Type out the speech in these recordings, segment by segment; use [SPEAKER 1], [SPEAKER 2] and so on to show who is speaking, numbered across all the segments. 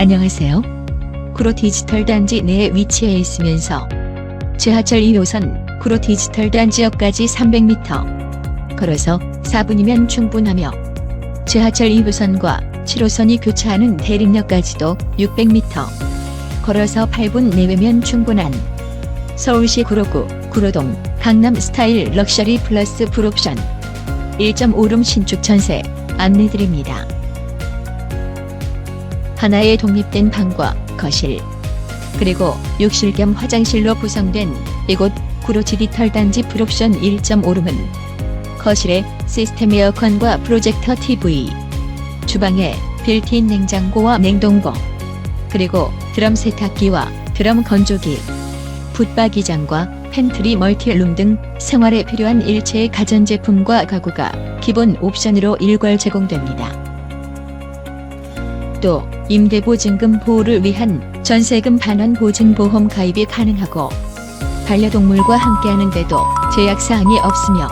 [SPEAKER 1] 안녕하세요. 구로 디지털 단지 내에 위치해 있으면서 지하철 2호선 구로 디지털 단지역까지 300m 걸어서 4분이면 충분하며 지하철 2호선과 7호선이 교차하는 대림역까지도 600m 걸어서 8분 내외면 충분한 서울시 구로구 구로동 강남 스타일 럭셔리 플러스 풀옵션 1.5룸 신축 전세 안내드립니다. 하나의 독립된 방과 거실 그리고 욕실 겸 화장실로 구성된 이곳 구로 디지털 단지 풀옵션 1.5룸은 거실에 시스템 에어컨과 프로젝터 TV 주방에 빌트인 냉장고와 냉동고 그리고 드럼 세탁기와 드럼 건조기 붙박이장과 팬트리 멀티룸 등 생활에 필요한 일체의 가전제품과 가구가 기본 옵션으로 일괄 제공됩니다. 또 임대보증금 보호를 위한 전세금 반환 보증보험 가입이 가능하고 반려동물과 함께하는 데도 제약사항이 없으며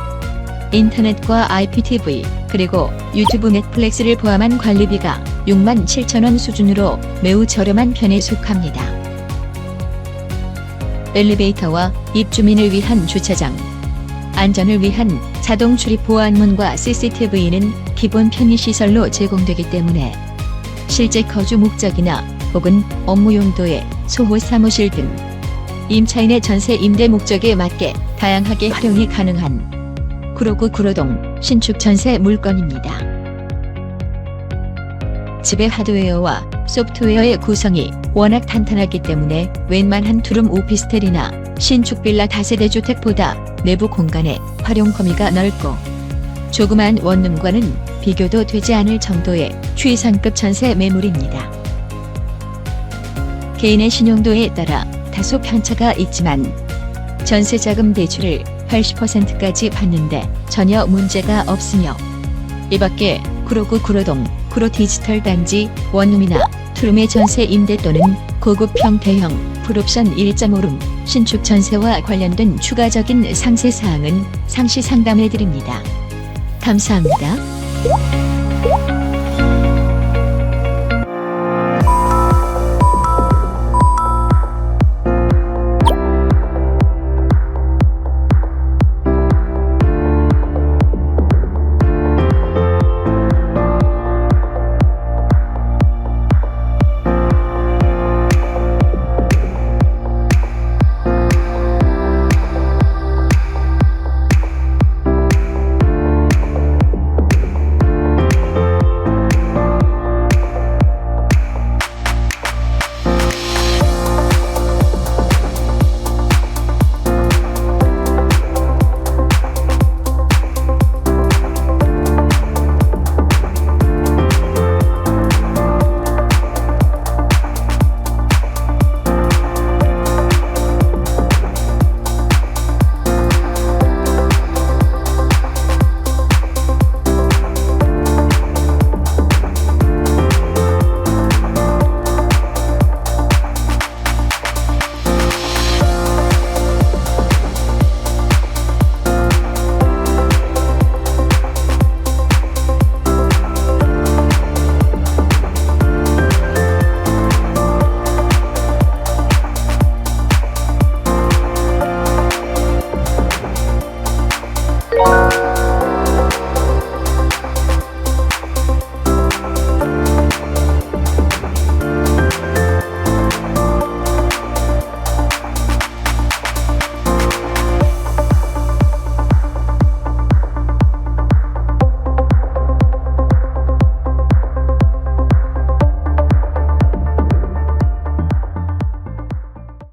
[SPEAKER 1] 인터넷과 IPTV 그리고 유튜브 넷플릭스를 포함한 관리비가 6만 7천원 수준으로 매우 저렴한 편에 속합니다. 엘리베이터와 입주민을 위한 주차장, 안전을 위한 자동 출입 보안문과 CCTV는 기본 편의시설로 제공되기 때문에 실제 거주 목적이나 혹은 업무 용도의 소호 사무실 등 임차인의 전세 임대 목적에 맞게 다양하게 활용이 가능한 구로구 구로동 신축 전세 물건입니다. 집의 하드웨어와 소프트웨어의 구성이 워낙 탄탄하기 때문에 웬만한 투룸 오피스텔이나 신축 빌라 다세대 주택보다 내부 공간의 활용 범위가 넓고 조그만 원룸과는 비교도 되지 않을 정도의 최상급 전세 매물입니다. 개인의 신용도에 따라 다소 편차가 있지만 전세자금 대출을 80%까지 받는데 전혀 문제가 없으며 이밖에 구로구 구로동 구로 디지털 단지 원룸이나 투룸의 전세 임대 또는 고급형 대형 풀옵션 1.5룸 신축 전세와 관련된 추가적인 상세 사항은 상시 상담해 드립니다. 감사합니다. 안녕!